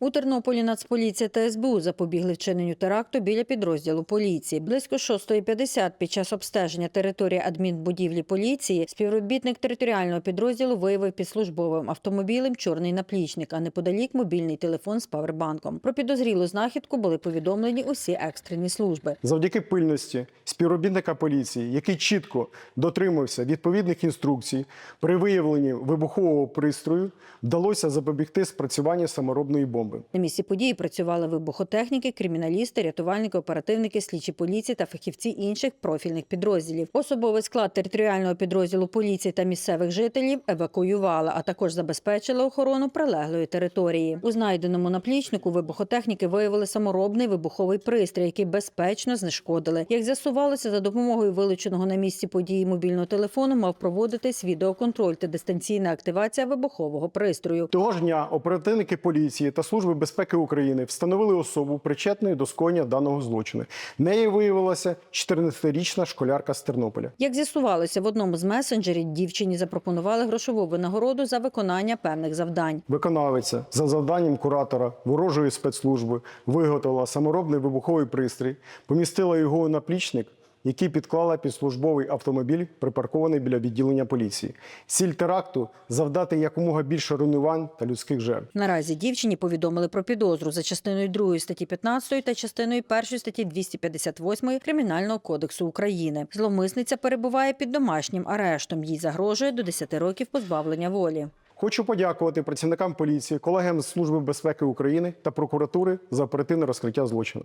У Тернополі Нацполіція та СБУ запобігли вчиненню теракту біля підрозділу поліції. Близько 6.50 під час обстеження території адмінбудівлі поліції співробітник територіального підрозділу виявив під службовим автомобілем чорний наплічник, а неподалік мобільний телефон з павербанком. Про підозрілу знахідку були повідомлені усі екстрені служби. Завдяки пильності співробітника поліції, який чітко дотримався відповідних інструкцій, при виявленні вибухового пристрою вдалося запобігти спрацюванню саморобної бомби. На місці події працювали вибухотехніки, криміналісти, рятувальники, оперативники, слідчі поліції та фахівці інших профільних підрозділів. Особовий склад територіального підрозділу поліції та місцевих жителів евакуювали, а також забезпечили охорону прилеглої території. У знайденому наплічнику вибухотехніки виявили саморобний вибуховий пристрій, який безпечно знешкодили. Як з'ясувалося, за допомогою вилученого на місці події мобільного телефону мав проводитись відеоконтроль та дистанційна активація вибухового пристрою. Того ж дня оперативники поліції та Служби безпеки України встановили особу причетною до скоєння даного злочину. Нею виявилася 14-річна школярка з Тернополя. Як з'ясувалося, в одному з месенджерів дівчині запропонували грошову винагороду за виконання певних завдань. Виконавиця за завданням куратора ворожої спецслужби виготовила саморобний вибуховий пристрій, помістила його у наплічник, який підклала під службовий автомобіль, припаркований біля відділення поліції. Ціль теракту завдати якомога більше руйнувань та людських жертв. Наразі дівчині повідомили про підозру за частиною 2 статті 15 та частиною 1 статті 258 Кримінального кодексу України. Зловмисниця перебуває під домашнім арештом. Їй загрожує до 10 років позбавлення волі. Хочу подякувати працівникам поліції, колегам з Служби безпеки України та прокуратури за оперативне розкриття злочину.